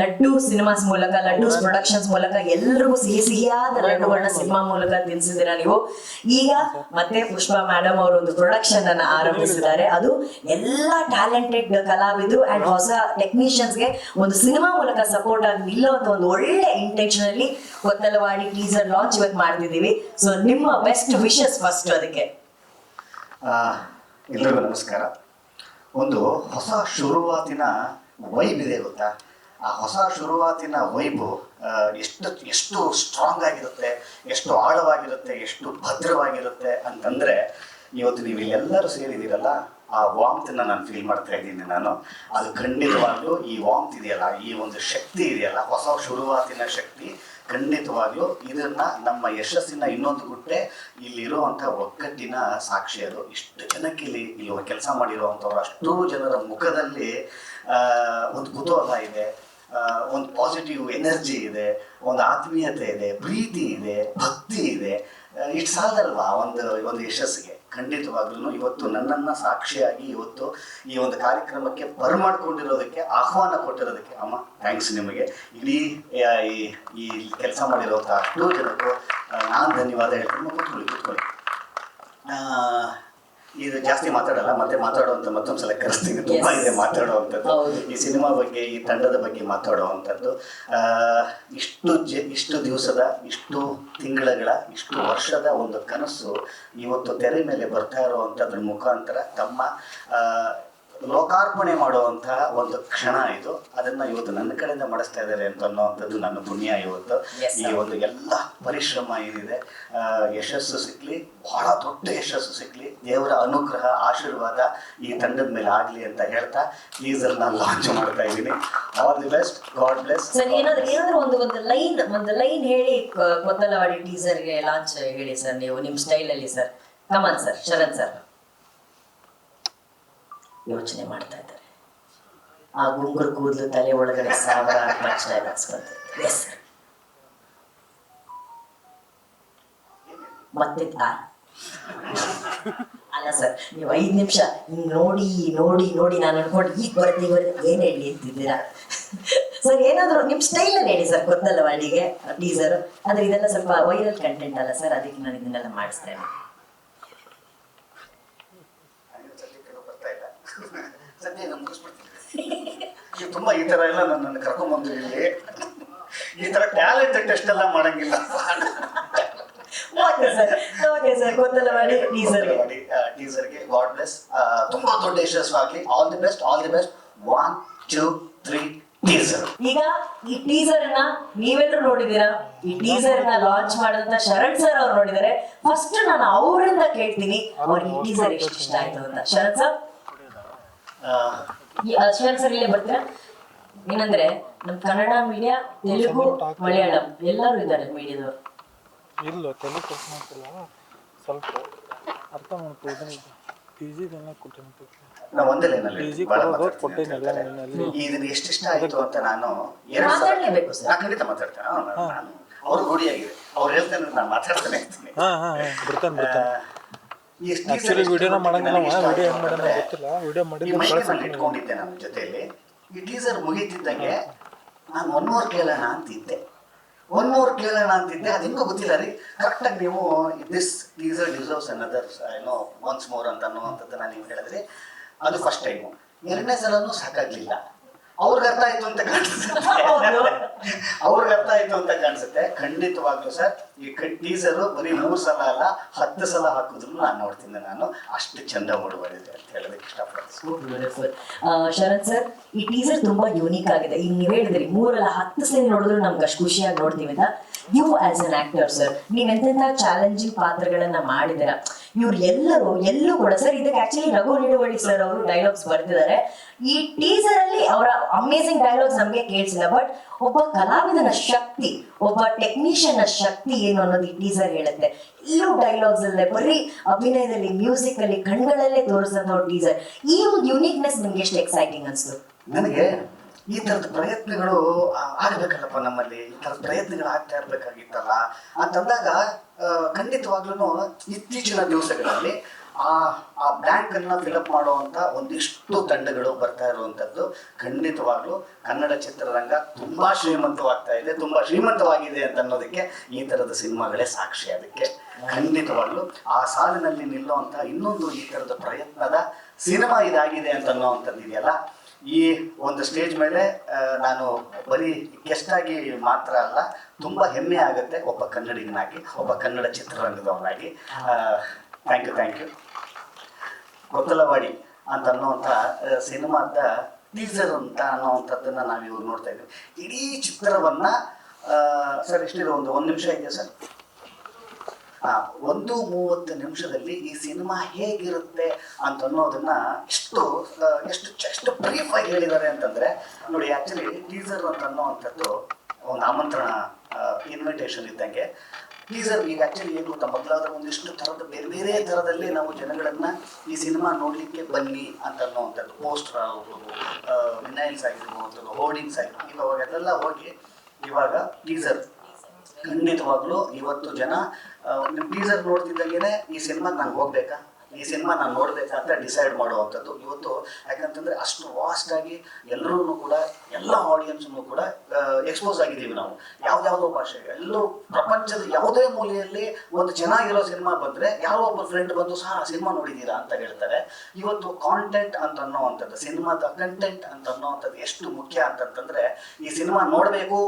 Laddu cinemas ಮೂಲಕ, laddu productions ಮೂಲಕ ಎಲ್ರಿಗೂ ಸಿಹಿ ಸಿಹಿಯಾದ ಲಡ್ಡುಗಳನ್ನ ಸಿನಿಮಾ ಮೂಲಕ ತಿನ್ಸಿದಿರ ನೀವು? ಈಗ ಮತ್ತೆ ಪುಷ್ಪಾ ಮೇಡಮ್ ಅವರು ಒಂದು ಪ್ರೊಡಕ್ಷನ್ ಅನ್ನ ಆರಂಭಿಸಿದ್ದಾರೆ. ಅದು ಎಲ್ಲಾ ಟ್ಯಾಲೆಂಟೆಡ್ ಕಲಾವಿದರು ಅಂಡ್ ಹೊಸ ಟೆಕ್ನಿಷಿಯನ್ಸ್ಗೆ ಒಂದು ಸಿನಿಮಾ ಮೂಲಕ ಸಪೋರ್ಟ್ ಆಗಿ ಅಂತ ಒಂದು ಒಳ್ಳೆ ಇಂಟೆನ್ಷನ್ ಅಲ್ಲಿ ಕೊತ್ತಲವಾಡಿ ಟೀಸರ್ ಲಾಂಚ್ ಇವತ್ತು ಮಾಡ್ತಿದೀವಿ ಸೊ ನಿಮ್ಮ ಬೆಸ್ಟ್ ವಿಶಸ್ ಫಸ್ಟ್ ಅದಕ್ಕೆ. ಎಲ್ರಿಗೂ ನಮಸ್ಕಾರ. ಒಂದು ಹೊಸ ಶುರುವಾತಿನ ವೈಬ್ ಇದೆ ಗೊತ್ತಾ? ಆ ಹೊಸ ಶುರುವಾತಿನ ವೈಬು ಎಷ್ಟು ಎಷ್ಟು ಸ್ಟ್ರಾಂಗ್ ಆಗಿರುತ್ತೆ, ಎಷ್ಟು ಆಳವಾಗಿರುತ್ತೆ, ಎಷ್ಟು ಭದ್ರವಾಗಿರುತ್ತೆ ಅಂತಂದ್ರೆ ಇವತ್ತು ನೀವು ಇಲ್ಲೆಲ್ಲರೂ ಸೇರಿದ್ದೀರಲ್ಲ, ಆ ವಾಮ್ತನ್ನ ನಾನು ಫೀಲ್ ಮಾಡ್ತಾ ಇದ್ದೀನಿ ನಾನು. ಅದು ಖಂಡಿತವಾಗ್ಲೂ ಈ ವಾಮ್ತ್ ಇದೆಯಲ್ಲ, ಈ ಒಂದು ಶಕ್ತಿ ಇದೆಯಲ್ಲ, ಹೊಸ ಶುರುವಾತಿನ ಶಕ್ತಿ ಖಂಡಿತವಾಗ್ಲೂ ಇದನ್ನ ನಮ್ಮ ಯಶಸ್ಸಿನ ಇನ್ನೊಂದು ಗುಟ್ಟೆ ಇಲ್ಲಿರುವಂಥ ಒಗ್ಗಟ್ಟಿನ ಸಾಕ್ಷಿ ಅದು. ಇಷ್ಟು ಜನಕ್ಕೆ ಇಲ್ಲಿ ಇಲ್ಲಿ ಕೆಲಸ ಮಾಡಿರುವಂಥವ್ರು, ಅಷ್ಟೂ ಜನರ ಮುಖದಲ್ಲಿ ಒಂದು ಕುತೂಹಲ ಇದೆ. ಒಂದು ಪಾಸಿಟಿವ್ ಎನರ್ಜಿ ಇದೆ, ಒಂದು ಆತ್ಮೀಯತೆ ಇದೆ, ಪ್ರೀತಿ ಇದೆ, ಭಕ್ತಿ ಇದೆ. ಇಷ್ಟು ಆಗಲ್ವಾ ಒಂದು ಒಂದು ಯಶಸ್ಸಿಗೆ? ಖಂಡಿತವಾಗ್ಲೂ ಇವತ್ತು ನನ್ನನ್ನು ಸಾಕ್ಷಿಯಾಗಿ ಇವತ್ತು ಈ ಒಂದು ಕಾರ್ಯಕ್ರಮಕ್ಕೆ ಬರ್ಮಾಡ್ಕೊಂಡಿರೋದಕ್ಕೆ, ಆಹ್ವಾನ ಕೊಟ್ಟಿರೋದಕ್ಕೆ ಅಮ್ಮ ಥ್ಯಾಂಕ್ಸ್ ನಿಮಗೆ. ಇಡೀ ಈ ಈ ಕೆಲಸ ಮಾಡಿರೋಂಥ ಅಷ್ಟು ಜನಕ್ಕೂ ನಾನು ಧನ್ಯವಾದ ಹೇಳ್ತೀನಿ. ಕೂತ್ಕೊಳ್ಳಿ ಕೂತ್ಕೊಳ್ಳಿ. ಇದು ಜಾಸ್ತಿ ಮಾತಾಡಲ್ಲ ಮತ್ತೆ ಮಾತಾಡುವಂತ ಮತ್ತೊಂದು ಸಲ ಕರೆಸ್ತೀನಿ. ತುಂಬಾ ಇದೆ ಮಾತಾಡುವಂಥದ್ದು. ಈ ಸಿನಿಮಾ ಬಗ್ಗೆ ಈ ತಂಡದ ಬಗ್ಗೆ ಮಾತಾಡುವಂಥದ್ದು. ಇಷ್ಟು ಜ ಇಷ್ಟು ದಿವಸದ ಇಷ್ಟು ತಿಂಗಳಗಳ ಇಷ್ಟು ವರ್ಷದ ಒಂದು ಕನಸು ಇವತ್ತು ತೆರೆ ಮೇಲೆ ಬರ್ತಾ ಇರುವಂಥದ್ರ ಮುಖಾಂತರ ತಮ್ಮ ಲೋಕಾರ್ಪಣೆ ಮಾಡುವಂತಹ ಒಂದು ಕ್ಷಣ ಇದು. ಅದನ್ನ ಇವತ್ತು ನನ್ನ ಕಡೆಯಿಂದ ಮಾಡಿಸ್ತಾ ಇದ್ದಾರೆ ಅಂತ ಅನ್ನೋವಂಥದ್ದು ನನ್ನ ಪುಣ್ಯ ಇವತ್ತು. ಈ ಒಂದು ಎಲ್ಲ ಪರಿಶ್ರಮ ಏನಿದೆ ಯಶಸ್ಸು ಸಿಗ್ಲಿ ಬಹಳ ದೊಡ್ಡ ಯಶಸ್ಸು ಸಿಗ್ಲಿ. ದೇವರ ಅನುಗ್ರಹ ಆಶೀರ್ವಾದ ಈ ತಂಡದ ಮೇಲೆ ಆಗ್ಲಿ ಅಂತ ಹೇಳ್ತಾ ಟೀಸರ್ ನಾನು ಲಾಂಚ್ ಮಾಡ್ತಾ ಇದ್ದೀನಿ. All the best God bless sir ಏನಾದ್ರು ಏನಾದ್ರು ಒಂದು ಒಂದು ಲೈನ್ ಒಂದು ಲೈನ್ ಹೇಳಿ ಗೊತ್ತಲ್ಲ ಮಾಡಿ ಟೀಸರ್ಗೆ ಲಾಂಚ್ ಹೇಳಿ ಸರ್ ನೀವು ನಿಮ್ ಸ್ಟೈಲ್ ಅಲ್ಲಿ ಸರ್ ಕಮನ್ ಸರ್ ಶರತ್ ಸರ್ ಯೋಚನೆ ಮಾಡ್ತಾ ಇದ್ದಾರೆ. ಆ ಗುಂಗುರು ಕೂದಲು ತಲೆ ಒಳಗಡೆ ಸಾವಿರ ಎಸ್ ಮತ್ತೆ? ಅಲ್ಲ ಸರ್ ನೀವು ಐದು ನಿಮಿಷ ಹಿಂಗ್ ನೋಡಿ ನೋಡಿ ನೋಡಿ ನಾನು ಅನ್ಕೊಂಡು ಈಗ ಬರುತ್ತೆ ಈಗ ಬರುತ್ತೆ ಏನ್ ಹೇಳಿ ಅಂತಿದ್ದೀರಾ? ಸರ್ ಏನಾದ್ರು ನಿಮ್ ಸ್ಟೈಲ್ ಹೇಳಿ ಸರ್ ಗೊತ್ತಲ್ಲ ವಾಡಿಗೆ ಟೀಸರ್ ಆದ್ರೆ ಇದೆಲ್ಲ ಸ್ವಲ್ಪ ವೈರಲ್ ಕಂಟೆಂಟ್ ಅಲ್ಲ ಸರ್ ಅದಕ್ಕೆ ನಾನು ಇದನ್ನೆಲ್ಲ ಮಾಡಿಸ್ತೇನೆ ಬರ್ತಾ ಇಲ್ಲ ಸದ್ಯ ನಾನು ಮುಗಿಸ್ಬಿಡ್ತೀನಿ ನೀವು ತುಂಬಾ ಈ ತರ ಎಲ್ಲ ನನ್ನನ್ನು ಕರ್ಕೊಂಬಂದ್ರು ಇಲ್ಲಿ. ಈ ತರ ಟ್ಯಾಲೆಂಟ್ ಟೆಸ್ಟ್ ಎಲ್ಲ ಮಾಡಂಗಿಲ್ಲ. ಟೀಸರ್ಗೆ ಗಾಡ್ ಬ್ಲೆಸ್ ತುಂಬಾ ದೊಡ್ಡ ಯಶಸ್ಸು ಆಗಲಿ. All the best all the best one two three teaser ಈಗ ಈ ಟೀಸರ್ನ ನೀವೆಲ್ಲರೂ ನೋಡಿದೀರಾ ಈ ಟೀಸರ್ನ ಲಾಂಚ್ ಮಾಡಿದಂತ ಶರಣ್ ಸರ್ ಅವ್ರು ನೋಡಿದ್ದಾರೆ. ಫಸ್ಟ್ ನಾನು ಅವರಿಂದ ಕೇಳ್ತೀನಿ. ಅವ್ರಿಗೆ ಈ ಟೀಸರ್ ಎಷ್ಟು ಇಷ್ಟ ಆಯ್ತು ಅಂತ. ಶರಣ್ ಸರ್ ಈ- ಶರತ್ ಸರ್ ಇಲ್ಲೇ ಬರ್ತೀರಾ? ಏನಂದ್ರೆ ನಮ್ ಕನ್ನಡ ಮೀಡಿಯಾ ತೆಲುಗು ಮಲಯಾಳಂ ಎಲ್ಲರೂ ಇದ್ದಾರೆ ಮೀಡಿಯಾದವರು ಇಲ್ಲ ತಲೆ ಕೆಲಸ ಮಾಡ್ತಿಲ್ಲ. ಸ್ವಲ್ಪ ಅರ್ಥ ಮಾಡ್ಕೊಳ್ಳೋದು ಪಿ ಜಿದೆಲ್ಲ ನಾವು ಒಂದೇ ಲೈನ್ ಕೊಡೋದು ಅಂತ ಹೇಳ್ತಾರೆ. ಲೈನಲ್ಲಿ. ಇದನ್ನ ಎಷ್ಟಿಷ್ಟ ಆಯ್ತು ಅಂತ ನಾನು ಎರಡು ಸಲ ಮಾತಾಡ್ಲೇಬೇಕು ಸರ್. ನಾನು ಖಂಡಿತ ಮಾತಾಡ್ತೇನೆ. ಹಾ, ನಾನು- ನಾನು ಅವ್ರು ರೂಢಿಯಾಗಿದೆ. ಅವ್ರು ಹೇಳ್ತಾನೆ ನಾನು ಮಾತಾಡ್ತಾನೆ ಇರ್ತೀನಿ ಹಾಂ ಹಾಂ ಹಾಂ. ಬಿಡ್ತಾನೆ ಬಿಡ್ತಾನೆ ಈ ವಿಡಿಯೋನ ಮಾಡಂಗಿಲ್ಲ ವಿಡಿಯೋ ಏನು ಮಾಡೋಣ ಗೊತ್ತಿಲ್ಲ. ವಿಡಿಯೋ ಈ ನಾನು ಇಟ್ಕೊಂಡಿದ್ದೆ ನಮ್ಮ ಜೊತೆಯಲ್ಲಿ. ಈ ಟೀಸರ್ ಮುಗೀತಿದ್ದಂಗೆ ನಾನು ಒನ್ ಮೋರ್ ಕೇಳೋಣ ಅಂತಿದ್ದೆ. ಒನ್ ಮೋರ್ ಕೇಳೋಣ ಅಂತಿದ್ದೆ. ಅದು ಹೆಂಗೋ ಗೊತ್ತಿಲ್ಲ ರೀ. ಕರೆಕ್ಟಾಗಿ ನೀವು ದಿಸ್ ಟೀಸರ್ ಡಿಸರ್ವ್ಸ್ ಅನದರ್ ಏನೋ ಒನ್ಸ್ ಮೋರ್ ಅಂತ ಅನ್ನುವಂಥದ್ದನ್ನ ನೀವು ಹೇಳಿದ್ರಿ. ಅದು ಫಸ್ಟ್ ಟೈಮು ಎರಡನೇ ಸಲನೂ ಸಾಕಾಗ್ಲಿಲ್ಲ. ಅವ್ರಿಗೆ ಅರ್ಥ ಆಯ್ತು ಅಂತ ಕಾಣಿಸುತ್ತೆ. ಅವ್ರಿಗೆ ಅರ್ಥ ಆಯ್ತು ಅಂತ ಕಾಣಿಸುತ್ತೆ. ಖಂಡಿತವಾಗ್ಲೂ ಸರ್ ಈ ಟೀಸರು ಬರೀ ಮೂರು ಸಲ ಅಲ್ಲ ಹತ್ತು ಸಲ ಹಾಕಿದ್ರು ನಾನು ನೋಡ್ತೀನಿ ನಾನು. ಅಷ್ಟು ಚಂದ ಮೂಡಿಬಂದಿದೆ ಅಂತ ಹೇಳೋದಕ್ಕೆ ಇಷ್ಟಪಡ್ತೀನಿ. ಶರತ್ ಸರ್ ಈ ಟೀಸರ್ ತುಂಬಾ ಯೂನಿಕ್ ಆಗಿದೆ. ಈಗ ನೀವ್ ಹೇಳಿದ್ರಿ ಮೂರಲ್ಲ ಹತ್ತು ಸಲ ನೋಡಿದ್ರು ನಮ್ಗೆ ಅಷ್ಟು ಖುಷಿಯಾಗಿ ನೋಡ್ತೀವಿ ಅಂತ. You as an actor sir ನೀವ್ ಎಂತೆಂತ ಚಾಲೆಂಜಿಂಗ್ ಪಾತ್ರಗಳನ್ನ ಮಾಡಿದಿರ ಇವ್ರು ಎಲ್ಲರೂ ಎಲ್ಲೂ ಕೂಡ ಸರ್, ಇದಕ್ಕೆ ಆಕ್ಚುಲಿ ರಘು ನಿಡುವಳ್ಳಿ ಸರ್ ಅವರು ಡೈಲಾಗ್ಸ್ ಬರ್ತಿದ್ದಾರೆ ಈ ಟೀಸರ್ ಅಲ್ಲಿ ಅವರ ಅಮೇಸಿಂಗ್ ಡೈಲಾಗ್ಸ್ ನಮ್ಗೆ ಕೇಳಿಸಿಲ್ಲ ಬಟ್ ಒಬ್ಬ ಕಲಾವಿದನ ಶಕ್ತಿ, ಒಬ್ಬ ಟೆಕ್ನಿಷಿಯನ್ ಶಕ್ತಿ ಏನು ಅನ್ನೋದು ಈ ಟೀಸರ್ ಹೇಳುತ್ತೆ. ಎಲ್ಲೂ ಡೈಲಾಗ್ಸ್ ಅಲ್ಲದೆ ಬರೀ ಅಭಿನಯದಲ್ಲಿ ಮ್ಯೂಸಿಕ್ ಅಲ್ಲಿ, ಕಣ್ಗಳಲ್ಲೇ ತೋರಿಸಿದಂತ ಟೀಸರ್ ಈ ಒಂದು ಯುನೀಕ್ನೆಸ್ ನಿಮ್ಗೆ ಎಷ್ಟು ಎಕ್ಸೈಟಿಂಗ್ ಅನ್ಸ್ತು ನನಗೆ ಈ ತರದ ಪ್ರಯತ್ನಗಳು ಆಗ್ಬೇಕಲ್ಲಪ್ಪ ನಮ್ಮಲ್ಲಿ. ಈ ತರದ ಪ್ರಯತ್ನಗಳು ಆಗ್ತಾ ಇರ್ಬೇಕಾಗಿತ್ತಲ್ಲ. ಅಂತಂದಾಗ ಖಂಡಿತವಾಗ್ಲೂ ಇತ್ತೀಚಿನ ದಿವಸಗಳಲ್ಲಿ ಆ ಆ ಬ್ಯಾಂಕ್ ಅನ್ನ ಫಿಲಪ್ ಮಾಡುವಂತ ಒಂದಿಷ್ಟು ತಂಡಗಳು ಬರ್ತಾ ಇರುವಂತದ್ದು. ಖಂಡಿತವಾಗ್ಲೂ ಕನ್ನಡ ಚಿತ್ರರಂಗ ತುಂಬಾ ಶ್ರೀಮಂತವಾಗ್ತಾ ಇದೆ, ತುಂಬಾ ಶ್ರೀಮಂತವಾಗಿದೆ ಅಂತ ಅನ್ನೋದಕ್ಕೆ ಈ ತರದ ಸಿನಿಮಾಗಳೇ ಸಾಕ್ಷಿ ಅದಕ್ಕೆ. ಖಂಡಿತವಾಗ್ಲೂ ಆ ಸಾಲಿನಲ್ಲಿ ನಿಲ್ಲುವಂತ ಇನ್ನೊಂದು ಈ ತರದ ಪ್ರಯತ್ನದ ಸಿನಿಮಾ ಇದಾಗಿದೆ ಅಂತ ಅನ್ನೋವಂಥದ್ದು ಇದೆಯಲ್ಲ ಈ ಒಂದು ಸ್ಟೇಜ್ ಮೇಲೆ ನಾನು ಬರೀ ಗೆಸ್ಟ್ ಆಗಿ ಮಾತ್ರ ಅಲ್ಲ, ತುಂಬ ಹೆಮ್ಮೆ ಆಗುತ್ತೆ ಒಬ್ಬ ಕನ್ನಡಿಗನಾಗಿ, ಒಬ್ಬ ಕನ್ನಡ ಚಿತ್ರರಂಗದವನಾಗಿ. ಥ್ಯಾಂಕ್ ಯು ಥ್ಯಾಂಕ್ ಯು ಗೊತ್ತಲವಾಡಿ ಅಂತ ಅನ್ನುವಂಥ ಸಿನಿಮಾದ ಟೀಸರ್ ಅಂತ ಅನ್ನೋವಂಥದ್ದನ್ನು ನಾವು ಇವ್ರು ನೋಡ್ತಾ ಇದ್ದೀವಿ. ಇಡೀ ಚಿತ್ರವನ್ನ ಸರ್, ಎಷ್ಟಿದೆ? ಒಂದು ಒಂದು ನಿಮಿಷ ಇದೆಯಾ ಸರ್? ಆ, ಒಂದು ಮೂವತ್ತು ನಿಮಿಷದಲ್ಲಿ ಈ ಸಿನಿಮಾ ಹೇಗಿರುತ್ತೆ ಅಂತ ಅನ್ನೋದನ್ನ ಎಷ್ಟು ಎಷ್ಟು ಎಷ್ಟು ಬ್ರೀಫ್ ಆಗಿ ಹೇಳಿದ್ದಾರೆ ಅಂತಂದ್ರೆ ನೋಡಿ ಆಕ್ಚುಲಿ ಟೀಸರ್ ಅಂತ ಅನ್ನೋವಂಥದ್ದು ಒಂದು ಆಮಂತ್ರಣ ಇನ್ವಿಟೇಷನ್ ಇದ್ದಂಗೆ. ಟೀಸರ್ ಈಗ ಆಕ್ಚುಲಿ ಏನು ಗೊತ್ತಾ ಮೊದಲಾದ ಒಂದಿಷ್ಟು ಥರದ ಬೇರೆ ಬೇರೆ ಥರದಲ್ಲಿ ನಾವು ಜನಗಳನ್ನ ಈ ಸಿನಿಮಾ ನೋಡಲಿಕ್ಕೆ ಬನ್ನಿ ಅಂತ ಅನ್ನೋವಂಥದ್ದು ಪೋಸ್ಟರ್ ಆಗ್ಬೋದು ವಿನೈಲ್ಸ್ ಆಗಿರ್ಬೋದು ಹೋರ್ಡಿಂಗ್ಸ್ ಆಗಿರ್ಬೋದು ಇವಾಗ ಅದೆಲ್ಲ ಹೋಗಿ ಇವಾಗ ಟೀಸರ್ ಖಂಡಿತವಾಗ್ಲೂ ಇವತ್ತು ಜನ ಟೀಸರ್ ನೋಡ್ತಿದ್ದಾಗೇನೆ ಈ ಸಿನಿಮಾ ನಾನು ಹೋಗ್ಬೇಕಾ? ಈ ಸಿನಿಮಾ ನಾನು ನೋಡ್ಬೇಕಾ ಅಂತ ಡಿಸೈಡ್ ಮಾಡುವಂಥದ್ದು. ಇವತ್ತು ಯಾಕಂತಂದ್ರೆ ಅಷ್ಟು ವಾಸ್ಟ್ ಆಗಿ ಎಲ್ಲರೂ ಕೂಡ, ಎಲ್ಲ ಆಡಿಯನ್ಸನ್ನು ಕೂಡ ಎಕ್ಸ್ಪೋಸ್ ಆಗಿದ್ದೀವಿ ನಾವು. ಯಾವ್ದಾವುದೋ ಭಾಷೆ ಎಲ್ಲೂ ಪ್ರಪಂಚದ ಯಾವುದೇ ಮೂಲೆಯಲ್ಲಿ ಒಂದು ಚೆನ್ನಾಗಿರೋ ಸಿನಿಮಾ ಬಂದ್ರೆ ಯಾರೋ ಒಬ್ಬ ಫ್ರೆಂಡ್ ಬಂದು ಸಹ ಸಿನಿಮಾ ನೋಡಿದ್ದೀರಾ? ಅಂತ ಹೇಳ್ತಾರೆ. ಇವತ್ತು ಕಾಂಟೆಂಟ್ ಅಂತ ಅನ್ನೋವಂಥದ್ದು ಸಿನಿಮಾದ ಕಂಟೆಂಟ್ ಅಂತ ಅನ್ನೋವಂಥದ್ದು ಎಷ್ಟು ಮುಖ್ಯ ಅಂತಂತಂದ್ರೆ ಈ ಸಿನಿಮಾ ನೋಡಬೇಕು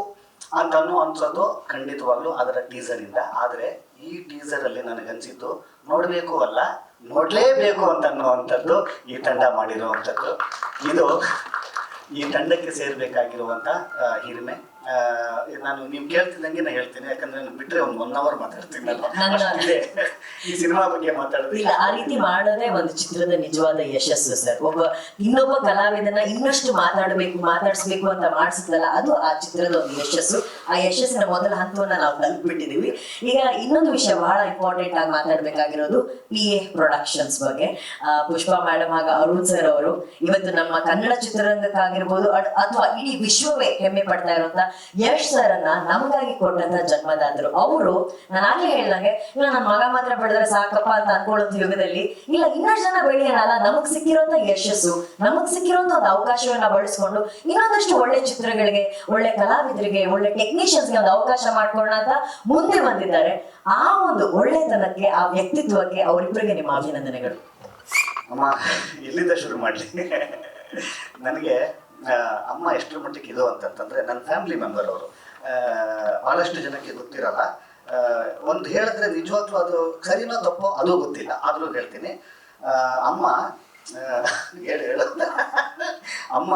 ಅಂತ ಅನ್ನೋ ಅನ್ಸೋದು ಖಂಡಿತವಾಗ್ಲೂ ಅದರ ಟೀಸರ್ ಆದರೆ ಈ ಟೀಸರ್ ಅಲ್ಲಿ ನನಗನ್ಸಿದ್ದು ನೋಡಬೇಕು ಅಲ್ಲ, ನೋಡಲೇಬೇಕು ಅಂತ ಅನ್ನುವಂಥದ್ದು ಈ ತಂಡ ಮಾಡಿರುವಂಥದ್ದು. ಇದು ಈ ತಂಡಕ್ಕೆ ಸೇರಬೇಕಾಗಿರುವಂಥ ಹಿರಿಮೆ. ನಾನು ನೀವು ಕೇಳ್ತಿದ್ದಂಗೆ ನಾನು ಹೇಳ್ತೀನಿ. ಯಾಕಂದ್ರೆ ನಾನು ಬಿಟ್ರೆ ಒಂದು ಒನ್ ಅವರ್ ಮಾತಾಡ್ತೀನಿ ಈ ಸಿನಿಮಾ ಬಗ್ಗೆ ಮಾತಾಡೋದು. ಇಲ್ಲ ಆ ರೀತಿ ಮಾಡೋದೇ ಒಂದು ಚಿತ್ರದ ನಿಜವಾದ ಯಶಸ್ಸು ಸರ್. ಒಬ್ಬ ಇನ್ನೊಬ್ಬ ಕಲಾವಿದನ ಇನ್ನಷ್ಟು ಮಾತಾಡಬೇಕು ಮಾತಾಡಿಸ್ಬೇಕು ಅಂತ ಮಾಡಿಸ್ತಲ್ಲ ಅದು ಆ ಚಿತ್ರದ ಒಂದು ಯಶಸ್ಸು. ಆ ಯಶಸ್ಸಿನ ಮೊದಲ ಹಂತವನ್ನ ನಾವು ತಲುಪಿಬಿಟ್ಟಿದೀವಿ ಈಗ ಇನ್ನೊಂದು ವಿಷಯ ಬಹಳ ಇಂಪಾರ್ಟೆಂಟ್ ಆಗಿ ಮಾತಾಡ್ಬೇಕಾಗಿರೋದು ಪಿ ಎ ಪ್ರೊಡಕ್ಷನ್ಸ್ ಬಗ್ಗೆ ಪುಷ್ಪಾ ಮೇಡಮ್ ಹಾಗೂ ಅರುಣ್ ಸರ್ ಅವರು ಇವತ್ತು ನಮ್ಮ ಕನ್ನಡ ಚಿತ್ರರಂಗಕ್ಕಾಗಿರ್ಬೋದು ಅಥವಾ ಇಡೀ ವಿಶ್ವವೇ ಹೆಮ್ಮೆ ಪಡ್ತಾ ಇರುವಂತ ಯಶ್ ಸರ್ ಅನ್ನ ನಮಗಾಗಿ ಕೊಟ್ಟಂತ ಜನ್ಮದಾತರು. ಅವರು ನಾನು ಹೇಳಿದಾಗೆ, ಇಲ್ಲ ನನ್ನ ಮಗ ಮಾತ್ರ ಬೆಳೆದ್ರೆ ಸಾಕಪ್ಪ ಅಂತ ಅನ್ಕೊಳ್ಳೋದು ಯುಗದಲ್ಲಿ ಇಲ್ಲ, ಇನ್ನಷ್ಟು ಜನ ಬೆಳೆಯಲ್ಲ ನಮಗ್ ಸಿಕ್ಕಿರೋಂಥ ಯಶಸ್ಸು, ನಮಗ್ ಸಿಕ್ಕಿರೋಂತ ಒಂದು ಅವಕಾಶವನ್ನ ಬಳಸ್ಕೊಂಡು ಇನ್ನೊಂದಷ್ಟು ಒಳ್ಳೆ ಚಿತ್ರಗಳಿಗೆ, ಒಳ್ಳೆ ಕಲಾವಿದರಿಗೆ, ಒಳ್ಳೆ ಟೆಕ್ನಿಷಿಯನ್ಸ್ಗೆ ಒಂದು ಅವಕಾಶ ಮಾಡ್ಕೊಳ್ಳೋಣ ಅಂತ ಮುಂದೆ ಬಂದಿದ್ದಾರೆ. ಆ ಒಂದು ಒಳ್ಳೆತನಕ್ಕೆ, ಆ ವ್ಯಕ್ತಿತ್ವಕ್ಕೆ ಅವರಿಬ್ಬರಿಗೆ ನಿಮ್ಮ ಅಭಿನಂದನೆಗಳು. ಅಮ್ಮ, ಎಲ್ಲಿಂದ ಶುರು ಮಾಡಲಿ? ನನಗೆ ಅಮ್ಮ ಎಷ್ಟರ ಮಟ್ಟಿಗೆ ಇದು ಅಂತಂತಂದ್ರೆ ನನ್ನ ಫ್ಯಾಮಿಲಿ ಮೆಂಬರ್ ಅವರು. ಬಹಳಷ್ಟು ಜನಕ್ಕೆ ಗೊತ್ತಿರಲ್ಲ. ಒಂದು ಹೇಳಿದ್ರೆ ನಿಜವಾಗ್ಲೂ ಅದು ಸರಿನೋ ತಪ್ಪೋ ಅದು ಗೊತ್ತಿಲ್ಲ. ಆದರೂ ಹೇಳ್ತೀನಿ. ಅಮ್ಮ ಹೇಳು ಹೇಳು ಅಮ್ಮ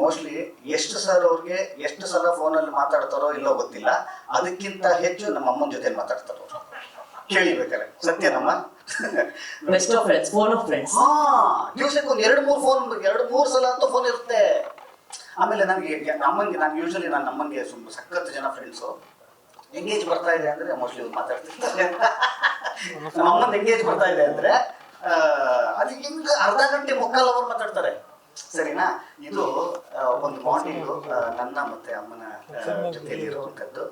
ಮೋಸ್ಟ್ಲಿ ಎಷ್ಟು ಸಲ ಅವ್ರಿಗೆ ಎಷ್ಟು ಸಲ ಫೋನಲ್ಲಿ ಮಾತಾಡ್ತಾರೋ ಇಲ್ಲೋ ಗೊತ್ತಿಲ್ಲ. ಅದಕ್ಕಿಂತ ಹೆಚ್ಚು ನಮ್ಮ ಅಮ್ಮನ ಜೊತೆ ಮಾತಾಡ್ತಾರೋ. ಕೇಳಿಬೇಕಾರೆ ಸತ್ಯನಮ್ಮ? Best of friends phone of friends ಹಾ ದಿವಸಕ್ಕೆ ಒಂದು ಎರಡು ಮೂರು ಫೋನ್ ಎರಡು ಮೂರು ಸಲ ಅಂತೂ ಫೋನ್ ಇರುತ್ತೆ. ಆಮೇಲೆ ನನಗೆ ನಮ್ಮಂಗೆ ನಾನು ಯೂಶಲಿ ನಾನು ನಮ್ಮಂಗೆ ಸುಮ್ಮನೆ ಸಖತ್ತು ಜನ ಫ್ರೆಂಡ್ಸು ಎಂಗೇಜ್ ಬರ್ತಾ ಇದೆ ಅಂದ್ರೆ ಮೋಸ್ಟ್ಲಿ ಮಾತಾಡ್ತಿರ್ತಾರೆ. ನಮ್ಮ ಅಮ್ಮನ ಎಂಗೇಜ್ ಬರ್ತಾ ಇದೆ ಅಂದ್ರೆ ಅದು ಹಿಂಗ ಅರ್ಧ ಗಂಟೆ ಮುಕ್ಕಾಲು ಅವ್ರು ಮಾತಾಡ್ತಾರೆ. ಸರಿನಾ? ಇದು ಒಂದು ಬಾಂಡಿಂಗ್ ನನ್ನ ಮತ್ತೆ ಅಮ್ಮನ ಜೊತೆಯಲ್ಲಿ ಇರುವಂಥದ್ದು.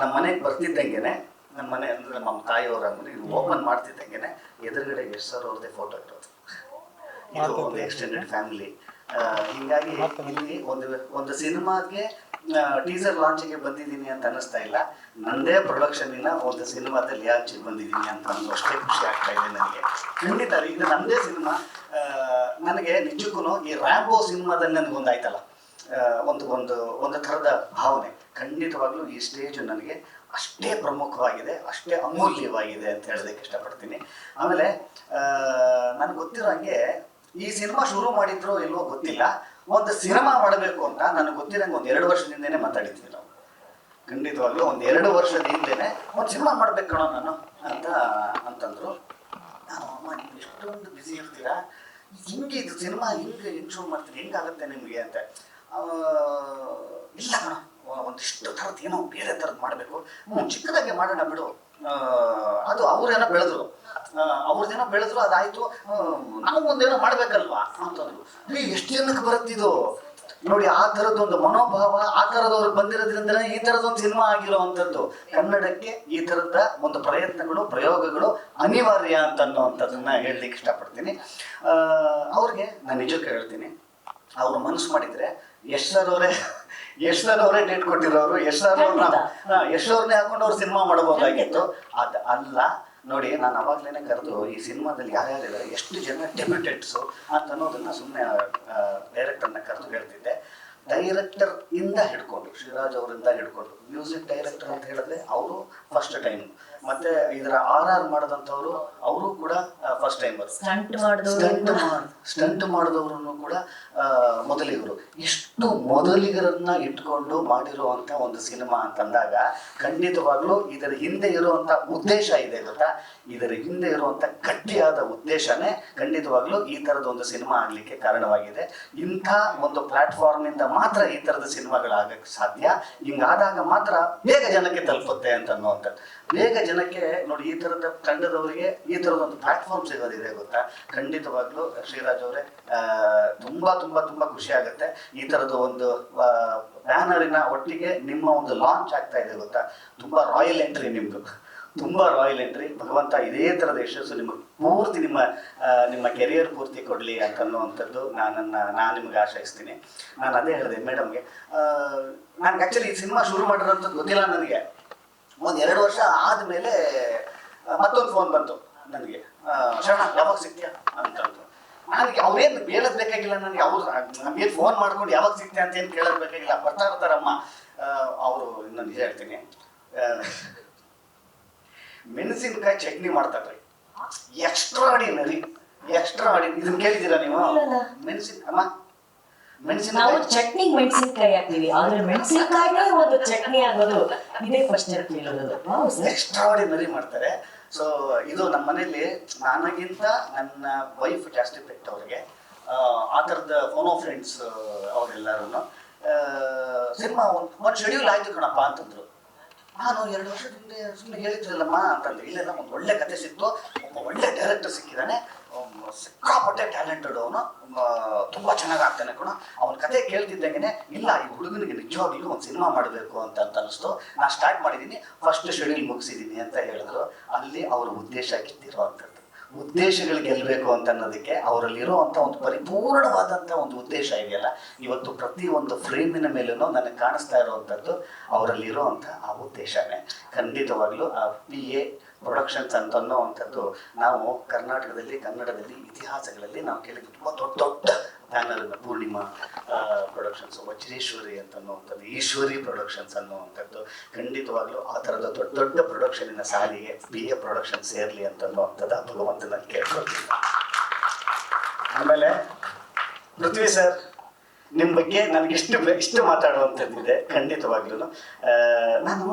ನಮ್ಮ ಮನೆಗೆ ಬರ್ತಿದ್ದಂಗೆನೆ ನಮ್ಮ ಮನೆ ಅಂದ್ರೆ ನಮ್ಮ ತಾಯಿಯವರ ಇದು ಓಪನ್ ಮಾಡ್ತಿದ್ದಂಗೆನೆ ಎದುರುಗಡೆ ಎಸ್ ಸರ್ ಅವ್ರದ್ದೇ ಫೋಟೋ ಇರೋದು. ಇದು ಒಂದು ಎಕ್ಸ್ಟೆಂಡೆಡ್ ಫ್ಯಾಮಿಲಿ ಹಿಂಗಾಗಿ ಇಲ್ಲಿ ಒಂದು ಒಂದು ಸಿನಿಮಾಗೆ ಟೀಸರ್ ಲಾಂಚಿಗೆ ಬಂದಿದ್ದೀನಿ ಅಂತ ಅನ್ನಿಸ್ತಾ ಇಲ್ಲ. ನಂದೇ ಪ್ರೊಡಕ್ಷನ್ನಿನ ಒಂದು ಸಿನಿಮಾದಲ್ಲಿ ಲಾಂಚ್ ಬಂದಿದ್ದೀನಿ ಅಂತ ಒಂದು ಅಷ್ಟೇ ಖುಷಿ ಆಗ್ತಾ ಇದೆ ನನಗೆ. ಖಂಡಿತ ಇದು ನಂದೇ ಸಿನಿಮಾ. ನನಗೆ ನಿಜಕ್ಕೂ ಈ ರ್ಯಾಂಬೋ ಸಿನಿಮಾದಲ್ಲಿ ನನಗೊಂದು ಆಯ್ತಲ್ಲ ಒಂದು ಒಂದು ಒಂದು ಥರದ ಭಾವನೆ. ಖಂಡಿತವಾಗ್ಲೂ ಈ ಸ್ಟೇಜ್ ನನಗೆ ಅಷ್ಟೇ ಪ್ರಮುಖವಾಗಿದೆ, ಅಷ್ಟೇ ಅಮೂಲ್ಯವಾಗಿದೆ ಅಂತ ಹೇಳೋದಕ್ಕೆ ಇಷ್ಟಪಡ್ತೀನಿ. ಆಮೇಲೆ ನನಗೆ ಗೊತ್ತಿರೋ ಹಾಗೆ ಈ ಸಿನಿಮಾ ಶುರು ಮಾಡಿದ್ರು ಇಲ್ವೋ ಗೊತ್ತಿಲ್ಲ. ಒಂದು ಸಿನಿಮಾ ಮಾಡಬೇಕು ಅಂತ ನನಗೆ ಗೊತ್ತಿರಂಗೆ ಒಂದು ಎರಡು ವರ್ಷದಿಂದನೇ ಮಾತಾಡಿದ್ವಿ ನಾವು. ಖಂಡಿತವಾಗ್ಲೂ ಒಂದು ಎರಡು ವರ್ಷದ ಒಂದು ಸಿನಿಮಾ ಮಾಡ್ಬೇಕು ಕಣೋ ನಾನು ಅಂತ, ಅಂತಂದ್ರು. ನಾನು ಅಮ್ಮ, ನೀವು ಎಷ್ಟೊಂದು ಬ್ಯುಸಿ ಇರ್ತೀರಾ? ಹಿಂಗೆ ಇದು ಸಿನಿಮಾ ಹಿಂಗೆ ಹೆಂಗೆ ಶುರು ಮಾಡ್ತೀರಿ, ಹೆಂಗಾಗುತ್ತೆ ನಿಮಗೆ? ಅಂತ. ಇಲ್ಲ ಕಣ, ಒಂದಿಷ್ಟು ಥರದ್ದು ಏನೋ ಬೇರೆ ಥರದ್ದು ಮಾಡಬೇಕು. ಹ್ಞೂ ಚಿಕ್ಕದಾಗೆ ಮಾಡೋಣ ಬಿಡು. ಅದು ಅವ್ರೇನೋ ಬೆಳೆದ್ರು. ಆ, ದಿನ ಬೆಳೆದ್ರು ಅದಾಯ್ತು. ನಾವು ಒಂದೇನೋ ಮಾಡ್ಬೇಕಲ್ವಾ? ಅಂತಂದ್ರು. ರೀ ಎಷ್ಟು ಜನಕ್ಕೆ ಬರುತ್ತಿದ್ದು ನೋಡಿ ಆ ತರದೊಂದು ಮನೋಭಾವ ಆ ತರದವ್ರು ಬಂದಿರೋದ್ರಿಂದ ಈ ತರದೊಂದು ಸಿನಿಮಾ ಆಗಿರುವಂಥದ್ದು ಕನ್ನಡಕ್ಕೆ ಈ ತರದ ಒಂದು ಪ್ರಯತ್ನಗಳು ಪ್ರಯೋಗಗಳು ಅನಿವಾರ್ಯ ಅಂತ ಅನ್ನೋವಂಥದ್ದನ್ನ ಹೇಳಲಿಕ್ಕೆ ಇಷ್ಟಪಡ್ತೀನಿ. ಆ, ಅವ್ರಿಗೆ ನಾನು ನಿಜಕ್ಕೆ ಹೇಳ್ತೀನಿ. ಅವ್ರು ಮನಸ್ಸು ಮಾಡಿದ್ರೆ ಯಶ್ ಸರ್ ಅವರೇ ಯಶ್ ಸರ್ ಅವರೇ ಡೇಟ್ ಕೊಟ್ಟಿರೋರು ಯಶ್ ಸರ್ ಅವ್ರನ್ನ ಯಶ್ ಅವ್ರನ್ನೇ ಹಾಕೊಂಡು ಅವ್ರು ಸಿನಿಮಾ ಮಾಡಬಹುದಾಗಿತ್ತು ಅದ ಅಲ್ಲ. ನೋಡಿ, ನಾನು ಅವಾಗ್ಲೇನೆ ಕರೆದು ಈ ಸಿನಿಮಾದಲ್ಲಿ ಯಾರ್ಯಾರಿದ್ದಾರೆ ಎಷ್ಟು ಜನ ಡೆಬ್ಯೂಟೆಂಟ್ಸು ಅಂತ ಅನ್ನೋದನ್ನ ಸುಮ್ಮನೆ ಡೈರೆಕ್ಟರ್ನ ಕರೆದು ಹೇಳ್ತಿದ್ದೆ. ಡೈರೆಕ್ಟರ್ ಇಂದ ಹಿಡ್ಕೊಂಡು ಶಿವರಾಜ್ ಅವರಿಂದ ಹಿಡ್ಕೊಂಡು ಮ್ಯೂಸಿಕ್ ಡೈರೆಕ್ಟರ್ ಅಂತ ಹೇಳಿದ್ರೆ, ಅವರು ಫಸ್ಟ್ ಟೈಮ್ ಮತ್ತೆ ಇದರ ಆರ್ ಆರ್ ಮಾಡಿದಂಥವ್ರು ಅವರು ಕೂಡ ಫಸ್ಟ್ ಟೈಮ್ ಸ್ಟಂಟ್ ಮಾಡಿದವರು ಸ್ಟಂಟ್ ಸ್ಟಂಟ್ ಮಾಡಿದವರು ಕೂಡ ಮೊದಲಿಗರು. ಇಷ್ಟು ಮೊದಲಿಗರನ್ನ ಇಟ್ಕೊಂಡು ಮಾಡಿರುವಂತ ಒಂದು ಸಿನಿಮಾ ಅಂತಂದಾಗ ಖಂಡಿತವಾಗ್ಲೂ ಇದರ ಹಿಂದೆ ಇರುವಂತ ಉದ್ದೇಶ ಇದೆ ಗೊತ್ತಾ? ಇದರ ಹಿಂದೆ ಇರುವಂತ ಗಟ್ಟಿಯಾದ ಉದ್ದೇಶನೇ ಖಂಡಿತವಾಗ್ಲೂ ಈ ತರದ ಒಂದು ಸಿನಿಮಾ ಆಗ್ಲಿಕ್ಕೆ ಕಾರಣವಾಗಿದೆ. ಇಂಥ ಒಂದು ಪ್ಲಾಟ್ಫಾರ್ಮ್ ಇಂದ ಮಾತ್ರ ಈ ತರದ ಸಿನಿಮಾಗಳಾಗಕ್ಕೆ ಸಾಧ್ಯ. ಹಿಂಗಾದಾಗ ಮಾತ್ರ ಬೇಗ ಜನಕ್ಕೆ ತಲುಪುತ್ತೆ ಅಂತ ಅನ್ನುವಂಥದ್ದು ಬೇಗ ಜನಕ್ಕೆ ನೋಡಿ ಈ ತರದ ತಂಡದವರಿಗೆ ಈ ತರದ ಒಂದು ಪ್ಲಾಟ್ಫಾರ್ಮ್ ಸಿಗೋದಿದೆ ಗೊತ್ತಾ? ಖಂಡಿತವಾಗ್ಲೂ ಶ್ರೀರಾಜ್ ಅವರೇ ತುಂಬಾ ತುಂಬಾ ತುಂಬಾ ಖುಷಿ ಆಗುತ್ತೆ. ಈ ತರದ ಒಂದು ಬ್ಯಾನರಿನ ಒಟ್ಟಿಗೆ ನಿಮ್ಮ ಒಂದು ಲಾಂಚ್ ಆಗ್ತಾ ಇದೆ ಗೊತ್ತಾ? ತುಂಬಾ ರಾಯಲ್ ಎಂಟ್ರಿ ನಿಮ್ದು. ತುಂಬಾ ರಾಯಲ್ ಎಂಟ್ರಿ ಭಗವಂತ ಇದೇ ತರದ ಯಶಸ್ಸು ನಿಮ್ಗೆ ಪೂರ್ತಿ ನಿಮ್ಮ ನಿಮ್ಮ ಕೆರಿಯರ್ ಪೂರ್ತಿ ಕೊಡ್ಲಿ ಅಂತ ಅನ್ನುವಂಥದ್ದು ನಾನನ್ನ, ನಾನು ನಿಮ್ಗೆ ಆಶಯಿಸ್ತೀನಿ. ನಾನು ಅದೇ ಹೇಳಿದೆ ಮೇಡಮ್ಗೆ ನನಗೆ ಆಕ್ಚುಲಿ ಈ ಸಿನಿಮಾ ಶುರು ಮಾಡಿರೋಂಥದ್ದು ಗೊತ್ತಿಲ್ಲ ನನಗೆ. ಒಂದು ಎರಡು ವರ್ಷ ಆದಮೇಲೆ ಮತ್ತೊಂದು ಫೋನ್ ಬಂತು ನನಗೆ. ಶರಣ ಯಾವಾಗ ಸಿಗ್ತೀಯಾ ಅಂತಂದು ನನಗೆ ಅವ್ರೇನು ಹೇಳದ್ ಬೇಕಾಗಿಲ್ಲ ನನಗೆ? ಅವ್ರು ನಮ್ಗೇನು ಫೋನ್ ಮಾಡ್ಕೊಂಡು ಯಾವಾಗ ಸಿಗ್ತೀಯ ಅಂತ ಏನು ಕೇಳದ್ ಬೇಕಾಗಿಲ್ಲ. ಬರ್ತಾ ಇರ್ತಾರಮ್ಮ ಅವರು ಇನ್ನೊಂದು ಹೇಳ್ತೀನಿ. ಮೆಣಸಿನಕಾಯಿ ಚಟ್ನಿ ಮಾಡ್ತಾರೆ ಎಕ್ಸ್ಟ್ರಾ ಆರ್ಡಿನರಿ. ಎಕ್ಸ್ಟ್ರಾ ಆರ್ಡಿನರಿ ಇದನ್ನ ಕೇಳಿದ್ದೀರಾ ನೀವು. ಮೆಣಸಿನ ಅಮ್ಮ ನಾವು ಚಟ್ನಿ ಮೆಣಸಿನ್ಕಾಯಿ ಹಾಕ್ತೀವಿ. ಆದ್ರೆ ಮೆಣಸಿನ್ಕಾಯಿನೇ ಒಂದು ಚಟ್ನಿ ಆಗೋದು ಇದೇ ಫಸ್ಟ್ ಟೈಮ್ ಕೇಳೋದು ಎಕ್ಸ್ಟ್ರಾಡಿನರಿ ಮಾಡ್ತಾರೆ. ಸೊ ಇದು ನಮ್ಮ ಮನೇಲಿ ನನಗಿಂತ ನನ್ನ ವೈಫ್ ಜಾಸ್ತಿ ಪೆಟ್ ಅವ್ರಿಗೆ. ಆ, ಥರದ ಫೋನೋ ಫ್ರೆಂಡ್ಸ್ ಅವರೆಲ್ಲರೂ ಸಿನಿಮಾ ಒಂದು ಒಂದು ಶೆಡ್ಯೂಲ್ ಆಯ್ತು ಕಣಪ್ಪ ಅಂತಂದ್ರು. ನಾನು ಎರಡು ವರ್ಷದ ಹಿಂದೆ ಸುಮ್ಮನೆ ಹೇಳಿದ್ರಲ್ಲಮ್ಮ ಅಂತಂದ್ರೆ. ಇಲ್ಲೆಲ್ಲ ಒಂದು ಒಳ್ಳೆ ಕತೆ ಸಿಕ್ತು. ಒಬ್ಬ ಒಳ್ಳೆ ಡೈರೆಕ್ಟರ್ ಸಿಕ್ಕಿದ್ದಾನೆ ಸಿಕ್ಕಾಪಟ್ಟೆ ಟ್ಯಾಲೆಂಟೆಡ್ ಅವನು. ತುಂಬ ಚೆನ್ನಾಗಿ ಆಗ್ತಾನೆ ಕೂಡ ಅವನ ಕತೆ ಕೇಳ್ತಿದ್ದಂಗೆ ಇಲ್ಲ, ಈ ಹುಡುಗನಿಗೆ ನಿಜವಾಗ್ಲೂ ಒಂದು ಸಿನಿಮಾ ಮಾಡಬೇಕು ಅಂತ ಅಂತ ಅನಿಸ್ತು ನಾನು ಸ್ಟಾರ್ಟ್ ಮಾಡಿದ್ದೀನಿ ಫಸ್ಟ್ ಶೆಡ್ಯೂಲ್ ಮುಗಿಸಿದ್ದೀನಿ ಅಂತ ಹೇಳಿದ್ರು. ಅಲ್ಲಿ ಅವರ ಉದ್ದೇಶ ಕಿತ್ತಿರುವಂಥದ್ದು ಉದ್ದೇಶಗಳು ಗೆಲ್ಲಬೇಕು ಅಂತ ಅನ್ನೋದಕ್ಕೆ ಅವರಲ್ಲಿರುವಂಥ ಒಂದು ಪರಿಪೂರ್ಣವಾದಂಥ ಒಂದು ಉದ್ದೇಶ ಇದೆಯಲ್ಲ, ಇವತ್ತು ಪ್ರತಿ ಒಂದು ಫ್ರೇಮಿನ ಮೇಲೂ ನನಗೆ ಕಾಣಿಸ್ತಾ ಇರುವಂಥದ್ದು ಅವರಲ್ಲಿರುವಂಥ ಆ ಉದ್ದೇಶನೇ. ಖಂಡಿತವಾಗ್ಲೂ ಆ ಪಿ ಎ ಪ್ರೊಡಕ್ಷನ್ಸ್ ಅಂತ ಅನ್ನೋವಂಥದ್ದು ನಾವು ಕರ್ನಾಟಕದಲ್ಲಿ, ಕನ್ನಡದಲ್ಲಿ, ಇತಿಹಾಸಗಳಲ್ಲಿ ನಾವು ಕೇಳಿದ್ದು ತುಂಬ ದೊಡ್ಡ ದೊಡ್ಡ ಬ್ಯಾನರ್ ಪೂರ್ಣಿಮಾ ಪ್ರೊಡಕ್ಷನ್ಸ್ ವಜ್ರೇಶ್ವರಿ ಅಂತ ಅನ್ನುವಂಥದ್ದು ಈಶ್ವರಿ ಪ್ರೊಡಕ್ಷನ್ಸ್ ಅನ್ನುವಂಥದ್ದು ಖಂಡಿತವಾಗ್ಲೂ ಆ ಥರದ ದೊಡ್ಡ ದೊಡ್ಡ ಪ್ರೊಡಕ್ಷನಿನ ಸಾಲಿಗೆ ಬಿ ಎ ಪ್ರೊಡಕ್ಷನ್ ಸೇರಲಿ ಅಂತ ಅನ್ನುವಂಥದ್ದು ಆ ಭಗವಂತನಲ್ಲಿ ಕೇಳ್ಕೊಳ್ತೀನಿ. ಆಮೇಲೆ, ಪೃಥ್ವಿ ಸರ್. ನಿಮ್ಮ ಬಗ್ಗೆ ನನಗೆ ಇಷ್ಟು ಇಷ್ಟು ಮಾತಾಡುವಂಥದ್ದಿದೆ. ಖಂಡಿತವಾಗ್ಲೂ ನಾನು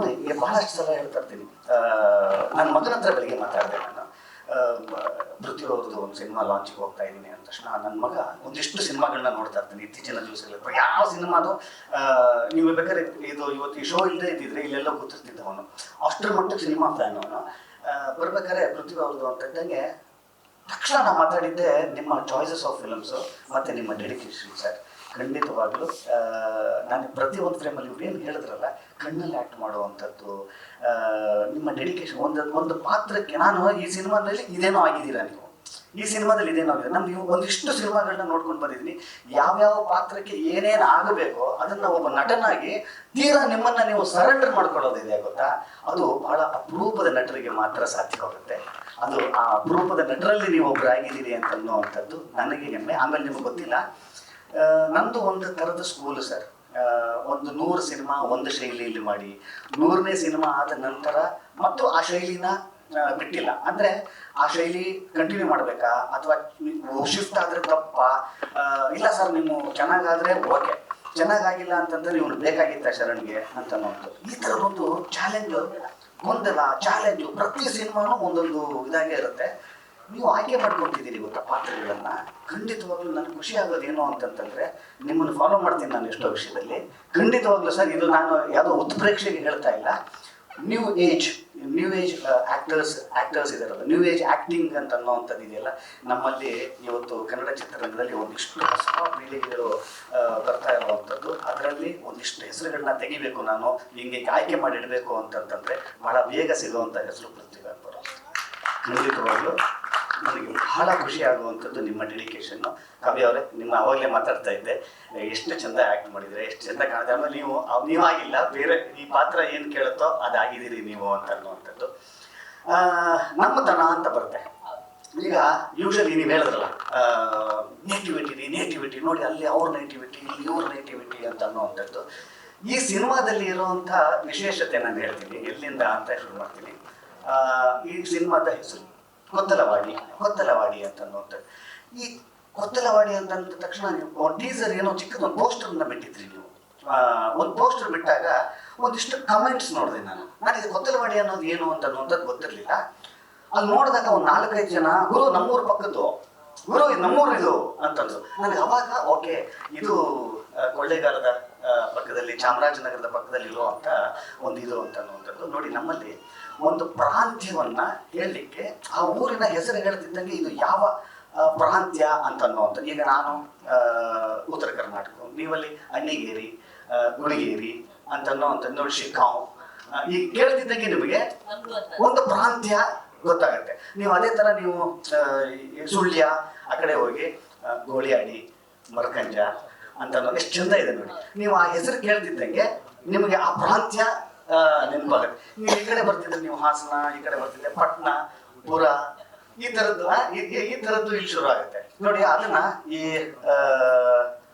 ಬಹಳಷ್ಟು ಸಲ ಹೇಳ್ತಾ ಇರ್ತೀನಿ. ನನ್ನ ಮಗನ ಹತ್ರ ಬೆಳಿಗ್ಗೆ ಮಾತಾಡಿದೆ ನಾನು. ಅವ್ರದ್ದು ಒಂದು ಸಿನಿಮಾ ಲಾಂಚಿಗೆ ಹೋಗ್ತಾ ಇದ್ದೀನಿ ಅಂದ ತಕ್ಷಣ ನನ್ನ ಮಗ ಒಂದಿಷ್ಟು ಸಿನಿಮಾಗಳನ್ನ ನೋಡ್ತಾ ಇರ್ತೀನಿ ಇತ್ತೀಚಿನ ದಿವಸಗಳಲ್ಲಿ. ಯಾವ ಸಿನಿಮಾದು ನೀವು ಬೇಕಾದ್ರೆ ಇದು ಇವತ್ತು ಈ ಶೋ ಇಲ್ಲದೆ ಇದ್ದಿದ್ರೆ ಇಲ್ಲೆಲ್ಲ ಗೊತ್ತಿರ್ತಿದ್ದ ಅವನು ಅಷ್ಟರ ಮಟ್ಟಕ್ಕೆ ಸಿನಿಮಾ ಫ್ಯಾನ್ ಅವನು. ಬರ್ಬೇಕಾದ್ರೆ ಪೃಥ್ವಿ ಅವ್ರದ್ದು ಅಂತ ಇದ್ದಂಗೆ ತಕ್ಷಣ ನಾನು ಮಾತಾಡಿದ್ದೆ ನಿಮ್ಮ ಚಾಯ್ಸಸ್ ಆಫ್ ಫಿಲಮ್ಸು ಮತ್ತು ನಿಮ್ಮ ಡೆಡಿಕೇಶನ್ ಸರ್. ಖಂಡಿತವಾಗ್ಲೂ ನಾನು ಪ್ರತಿ ಒಂದು ಇವ್ರು ಏನು ಹೇಳಿದ್ರಲ್ಲ, ಕಣ್ಣಲ್ಲಿ ಆ್ಯಕ್ಟ್ ಮಾಡುವಂಥದ್ದು ನಿಮ್ಮ ಡೆಡಿಕೇಶನ್ ಒಂದು ಒಂದು ಪಾತ್ರಕ್ಕೆ ನಾನು ಈ ಸಿನಿಮಾದಲ್ಲಿ ಇದೇನೋ ಆಗಿದ್ದೀರಾ ನೀವು? ಈ ಸಿನಿಮಾದಲ್ಲಿ ಇದೇನೋ ಆಗಿದೆ ನಮ್ಗೆ ನೀವು ಒಂದಿಷ್ಟು ಸಿನಿಮಾಗಳನ್ನ ನೋಡ್ಕೊಂಡು ಬಂದಿದ್ದೀನಿ. ಯಾವ್ಯಾವ ಪಾತ್ರಕ್ಕೆ ಏನೇನು ಆಗಬೇಕೋ ಅದನ್ನು ಒಬ್ಬ ನಟನಾಗಿ ತೀರಾ ನಿಮ್ಮನ್ನು ನೀವು ಸರೆಂಡರ್ ಮಾಡ್ಕೊಳ್ಳೋದಿದೆ ಗೊತ್ತಾ? ಅದು ಬಹಳ ಅಪರೂಪದ ನಟರಿಗೆ ಮಾತ್ರ ಸಾಧ್ಯವಾಗುತ್ತೆ ಅದು ಆ ಅಪರೂಪದ ನಟರಲ್ಲಿ ನೀವು ಒಬ್ಬರಾಗಿದ್ದೀರಿ ಅಂತ ಅನ್ನುವಂಥದ್ದು ನನಗೆ ಹೆಮ್ಮೆ. ಆಮೇಲೆ ನಿಮ್ಗೆ ಗೊತ್ತಿಲ್ಲ. ನಂದು ಒಂದು ಥರದ ಸ್ಕೂಲ್ ಸರ್ ಒಂದು ನೂರು ಸಿನಿಮಾ ಒಂದು ಶೈಲಿಯಲ್ಲಿ ಮಾಡಿ. ನೂರನೇ ಸಿನಿಮಾ ಆದ ನಂತರ ಮತ್ತು ಆ ಶೈಲಿನ ಬಿಟ್ಟಿಲ್ಲ. ಅಂದ್ರೆ ಆ ಶೈಲಿ ಕಂಟಿನ್ಯೂ ಮಾಡಬೇಕಾ? ಅಥವಾ ಶಿಫ್ಟ್ ಆದ್ರೆ ತಪ್ಪಾ? ಇಲ್ಲ ಸರ್ ನೀವು ಚೆನ್ನಾಗಾದ್ರೆ ಓಕೆ ಚೆನ್ನಾಗಾಗಿಲ್ಲ ಅಂತಂದ್ರೆ ನೀವು ಬೇಕಾಗಿತ್ತ ಶರಣ್ಗೆ ಅಂತ ಅನ್ನೋದು. ಈ ಥರದೊಂದು ಚಾಲೆಂಜು ಗೊಂದಲ ಚಾಲೆಂಜು ಪ್ರತಿ ಸಿನಿಮಾನು ಒಂದೊಂದು ಇದಾಗೆ ಇರುತ್ತೆ. ನೀವು ಆಯ್ಕೆ ಮಾಡ್ಕೊತಿದ್ದೀರಿ ಗೊತ್ತಾ ಪಾತ್ರಗಳನ್ನ. ಖಂಡಿತವಾಗ್ಲೂ ನನಗೆ ಖುಷಿ ಆಗೋದು ಏನು ಅಂತಂತಂದ್ರೆ, ನಿಮ್ಮನ್ನು ಫಾಲೋ ಮಾಡ್ತೀನಿ ನಾನು ಎಷ್ಟೋ ವಿಷಯದಲ್ಲಿ. ಖಂಡಿತವಾಗ್ಲೂ ಸರ್, ಇದು ನಾನು ಯಾವುದೋ ಉತ್ಪ್ರೇಕ್ಷೆಗೆ ಹೇಳ್ತಾ ಇಲ್ಲ. New age new age actors actors ಇದಾರಲ್ಲ ನ್ಯೂ ಏಜ್ ಆ್ಯಕ್ಟಿಂಗ್ ಅಂತ ಅನ್ನೋವಂಥದ್ದು ಇದೆಯಲ್ಲ, ನಮ್ಮಲ್ಲಿ ಇವತ್ತು ಕನ್ನಡ ಚಿತ್ರರಂಗದಲ್ಲಿ ಒಂದಿಷ್ಟು ಹೊಸ ಪೀಳಿಗೆಗಳು ಬರ್ತಾ ಇರುವಂಥದ್ದು. ಅದರಲ್ಲಿ ಒಂದಿಷ್ಟು ಹೆಸರುಗಳನ್ನ ತೆಗಿಬೇಕು ನಾನು ಹಿಂಗೆ ಆಯ್ಕೆ ಮಾಡಿ ಇಡಬೇಕು ಅಂತಂತಂದ್ರೆ ಬಹಳ ಬೇಗ ಸಿಗುವಂಥ ಹೆಸರು ಪ್ರತಿಭೆ ಬರೋ ಖಂಡಿತವಾಗ್ಲೂ ನನಗೆ ಬಹಳ ಖುಷಿ ಆಗುವಂಥದ್ದು ನಿಮ್ಮ ಡೆಡಿಕೇಶನ್ನು ಕವಿ ಅವರೇ, ನಿಮ್ಮ ಅವಾಗಲೇ ಮಾತಾಡ್ತಾ ಇದ್ದೆ. ಎಷ್ಟು ಚಂದ ಆ್ಯಕ್ಟ್ ಮಾಡಿದರೆ, ಎಷ್ಟು ಚಂದ ಕಾಣಿದೆ ಆಮೇಲೆ ನೀವು ನೀವಾಗಿಲ್ಲ ಬೇರೆ ಈ ಪಾತ್ರ ಏನು ಕೇಳುತ್ತೋ ಅದಾಗಿದ್ದೀರಿ ನೀವು ಅಂತ ಅನ್ನುವಂಥದ್ದು. ನಮ್ಮ ತನ ಅಂತ ಬರುತ್ತೆ. ಈಗ ಯೂಶಲಿ ನೀವು ಹೇಳಿದ್ರಲ್ಲ ನೇಟಿವಿಟಿ ನೇಟಿವಿಟಿ ನೋಡಿ ಅಲ್ಲಿ ಅವ್ರ ನೇಟಿವಿಟಿ ಇಲ್ಲಿ ಇವ್ರ ನೇಟಿವಿಟಿ ಅಂತ ಅನ್ನುವಂಥದ್ದು. ಈ ಸಿನಿಮಾದಲ್ಲಿ ಇರುವಂಥ ವಿಶೇಷತೆ ನಾನು ಹೇಳ್ತೀನಿ, ಎಲ್ಲಿಂದ ಅಂತ ಶುರು ಮಾಡ್ತೀನಿ. ಈ ಸಿನಿಮಾದ ಹೆಸರು. ಕೊತ್ತಲವಾಡಿ ಕೊತ್ತಲವಾಡಿ ಅಂತ ಅನ್ನುವಂಥದ್ದು ಈ ಕೊತ್ತಲವಾಡಿ ಅಂತ ಅಂದ ತಕ್ಷಣ ನೀವು ಟೀಸರ್ ಏನೋ ಚಿಕ್ಕದೊಂದು ಪೋಸ್ಟರ್ನ ಬಿಟ್ಟಿದ್ರಿ ನೀವು. ಒಂದು ಪೋಸ್ಟರ್ ಬಿಟ್ಟಾಗ ಒಂದಿಷ್ಟು ಕಮೆಂಟ್ಸ್ ನೋಡಿದೆ ನಾನು. ನನಗೆ ಕೊತ್ತಲವಾಡಿ ಅನ್ನೋದು ಏನು ಅಂತ ಅನ್ನುವಂಥದ್ದು ಗೊತ್ತಿರಲಿಲ್ಲ. ಅಲ್ಲಿ ನೋಡಿದಾಗ ಒಂದು ನಾಲ್ಕೈದು ಜನ, ಗುರು, ನಮ್ಮೂರ ಪಕ್ಕದ್ದು. ಗುರು, ಇದು ನಮ್ಮೂರು ಇದು. ಅಂತಂದ್ರು. ನನಗೆ ಅವಾಗ, ಓಕೆ, ಇದು ಕೊಳ್ಳೇಗಾಲದ ಪಕ್ಕದಲ್ಲಿ, ಚಾಮರಾಜನಗರದ ಪಕ್ಕದಲ್ಲಿ ಇರುವಂತ ಒಂದು ಇದು ಅಂತ ಅನ್ನುವಂಥದ್ದು ನೋಡಿ ನಮ್ಮಲ್ಲಿ ಒಂದು ಪ್ರಾಂತ್ಯವನ್ನ ಹೇಳಲಿಕ್ಕೆ ಆ ಊರಿನ ಹೆಸರು ಹೇಳ್ತಿದ್ದಂಗೆ ಇದು ಯಾವ ಪ್ರಾಂತ್ಯ ಅಂತ ಅನ್ನುವಂಥದ್ದು ಈಗ ನಾನು ಉತ್ತರ ಕರ್ನಾಟಕ ನೀವಲ್ಲಿ ಅಣ್ಣಿಗೇರಿ ಗುಡಿಗೇರಿ ಅಂತ ನೋಡಿ ಈ ಆ, ಈಗ ಕೇಳ್ತಿದ್ದಂಗೆ ನಿಮಗೆ ಒಂದು ಪ್ರಾಂತ್ಯ ಗೊತ್ತಾಗುತ್ತೆ. ನೀವು ಅದೇ ತರ ನೀವು ಈ ಸುಳ್ಯ ಆ ಕಡೆ ಹೋಗಿ ಗೋಳಿಯಾಡಿ ಮರಕಂಜ ಅಂತ ಎಷ್ಟು ಚಂದ ಇದೆ ನೋಡಿ. ನೀವು ಆ ಹೆಸರು ಕೇಳ್ತಿದ್ದಂಗೆ ನಿಮಗೆ ಆ ಪ್ರಾಂತ್ಯ ನೆನಪಾಗುತ್ತೆ ನೀವು ಈ ಕಡೆ ಬರ್ತಿದ್ರೆ ನೀವು ಹಾಸನ, ಈ ಕಡೆ ಬರ್ತಿದ್ರೆ ಪಟ್ನ, ಪುರ, ಈ ತರದ್ದು ಈ- ತರದ್ದು ಇಲ್ಲಿ ಶುರು ಆಗುತ್ತೆ. ನೋಡಿ, ಅದನ್ನ ಈ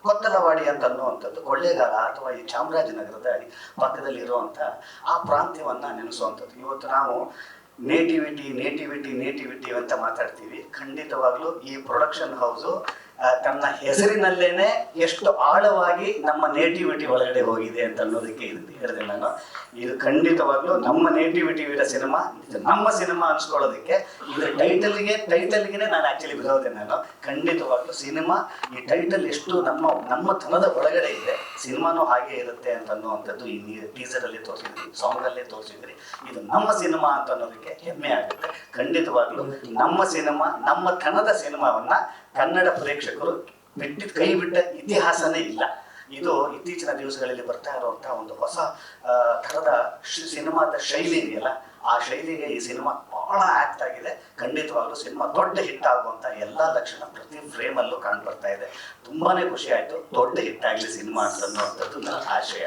ಕೊತ್ತಲವಾಡಿ ಅಂತ ಅನ್ನುವಂಥದ್ದು, ಕೊಳ್ಳೇಗಾಲ ಅಥವಾ ಈ ಚಾಮರಾಜನಗರದ ಪಕ್ಕದಲ್ಲಿ ಇರುವಂತ ಆ ಪ್ರಾಂತ್ಯವನ್ನ ನೆನೆಸುವಂಥದ್ದು. ಇವತ್ತು ನಾವು ನೇಟಿವಿಟಿ ನೇಟಿವಿಟಿ ನೇಟಿವಿಟಿ ಅಂತ ಮಾತಾಡ್ತೀವಿ. ಖಂಡಿತವಾಗ್ಲೂ ಈ ಪ್ರೊಡಕ್ಷನ್ ಹೌಸು ತನ್ನ ಹೆಸರಿನಲ್ಲೇನೆ ಎಷ್ಟು ಆಳವಾಗಿ ನಮ್ಮ ನೇಟಿವಿಟಿ ಒಳಗಡೆ ಹೋಗಿದೆ ಅಂತ ಅನ್ನೋದಕ್ಕೆ ಹೇಳಿದೆ ನಾನು. ಇದು ಖಂಡಿತವಾಗ್ಲೂ ನಮ್ಮ ನೇಟಿವಿಟಿ ಇರೋ ಸಿನಿಮಾ ನಮ್ಮ ಸಿನಿಮಾ ಅನ್ಸ್ಕೊಳ್ಳೋದಕ್ಕೆ ಇದ್ರ ಟೈಟಲ್ಗೆ ಟೈಟಲ್ಗೆ ನಾನು ಆಕ್ಚುಲಿ ಬಿಡೋದೇ ನಾನು. ಖಂಡಿತವಾಗ್ಲೂ ಸಿನಿಮಾ ಈ ಟೈಟಲ್ ಎಷ್ಟು ನಮ್ಮ ನಮ್ಮ ತನದ ಒಳಗಡೆ ಇದೆ. ಸಿನಿಮಾನು ಹಾಗೆ ಇರುತ್ತೆ ಅಂತ ಅನ್ನುವಂಥದ್ದು ಈ ಟೀಸರ್ ಅಲ್ಲಿ ತೋರಿಸಿದ್ರಿ ಸಾಂಗ್ ಅಲ್ಲೇ ತೋರಿಸಿದ್ರಿ ಇದು ನಮ್ಮ ಸಿನಿಮಾ ಅಂತ ಅನ್ನೋದಕ್ಕೆ ಹೆಮ್ಮೆ ಆಗುತ್ತೆ. ಖಂಡಿತವಾಗ್ಲೂ ನಮ್ಮ ಸಿನಿಮಾ, ನಮ್ಮ ತನದ ಸಿನಿಮಾವನ್ನ ಕನ್ನಡ ಪ್ರೇಕ್ಷಕರು ಬಿಟ್ಟಿದ್ ಕೈ ಬಿಟ್ಟ ಇತಿಹಾಸನೇ ಇಲ್ಲ. ಇದು ಇತ್ತೀಚಿನ ದಿವಸಗಳಲ್ಲಿ ಬರ್ತಾ ಇರುವಂತಹ ಒಂದು ಹೊಸ ತರದ ಸಿನಿಮಾದ ಶೈಲಿ ಇದೆಯಲ್ಲ, ಆ ಶೈಲಿಗೆ ಈ ಸಿನಿಮಾ ಬಹಳ ಆಕ್ಟ್ ಆಗಿದೆ. ಖಂಡಿತವಾಗ್ಲೂ ಸಿನಿಮಾ ದೊಡ್ಡ ಹಿಟ್ ಆಗುವಂತ ಎಲ್ಲಾ ಲಕ್ಷಣ ಪ್ರತಿ ಫ್ರೇಮ್ ಅಲ್ಲೂ ಕಾಣ್ ಬರ್ತಾ ಇದೆ. ತುಂಬಾನೇ ಖುಷಿ ಆಯ್ತು. ದೊಡ್ಡ ಹಿಟ್ ಆಗ್ಲಿ ಸಿನಿಮಾ ಅಂತ ಅನ್ನುವಂಥದ್ದು ನನ್ನ ಆಶಯ.